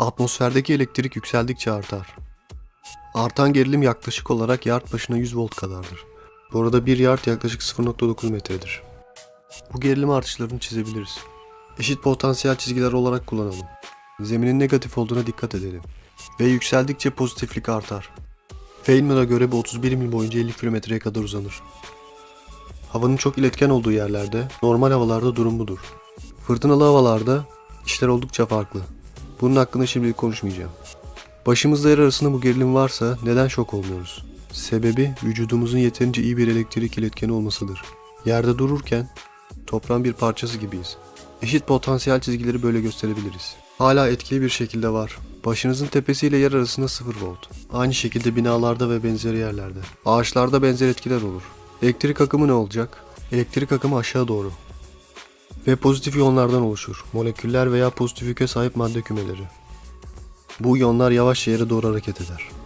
Atmosferdeki elektrik yükseldikçe artar. Artan gerilim yaklaşık olarak yard başına 100 volt kadardır. Bu arada 1 yard yaklaşık 0.9 metredir. Bu gerilim artışlarını çizebiliriz. Eşit potansiyel çizgiler olarak kullanalım. Zeminin negatif olduğuna dikkat edelim. Ve yükseldikçe pozitiflik artar. Feynman'a göre bu 31 mil boyunca 50 kilometreye kadar uzanır. Havanın çok iletken olduğu yerlerde, normal havalarda durum budur. Fırtınalı havalarda işler oldukça farklı. Bunun hakkında şimdilik konuşmayacağım. Başımızda yer arasında bu gerilim varsa neden şok olmuyoruz? Sebebi vücudumuzun yeterince iyi bir elektrik iletkeni olmasıdır. Yerde dururken toprağın bir parçası gibiyiz. Eşit potansiyel çizgileri böyle gösterebiliriz. Hala etkili bir şekilde var. Başınızın tepesiyle yer arasında 0 volt. Aynı şekilde binalarda ve benzeri yerlerde. Ağaçlarda benzer etkiler olur. Elektrik akımı ne olacak? Elektrik akımı aşağı doğru. Ve pozitif iyonlardan oluşur. Moleküller veya pozitif yüke sahip madde kümeleri. Bu iyonlar yavaşça yere doğru hareket eder.